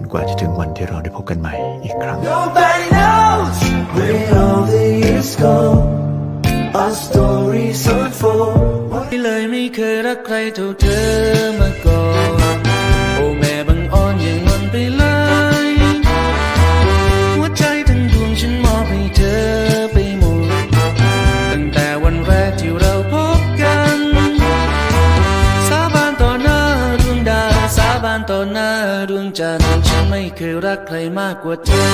นกว่าจะถึงวันที่เราได้พบกันใหม่อีกครั้ง Nobody knows where all the years go. Our stories unfold. เลยไม่เคยรักใครเท่าเธอมาก่อน จันทร์ฉันไม่เคยรักใครมากกว่าเธอ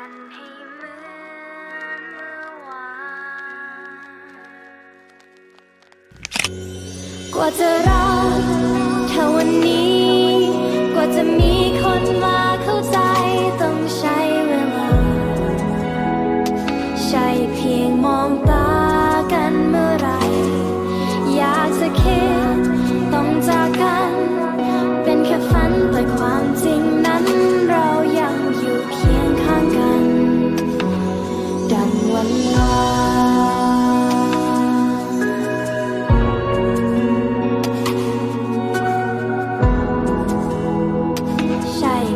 กันให้เหมือนเมื่อวานกว่าจะรักถ้าวันนี้ กว่าจะมีคนมาเข้าใจต้องใช้เวลา ใช่เพียงมองตา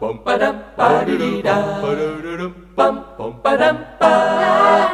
bum ba dum ba dee dee da. Ba doo doo dum bum bum ba dum ba.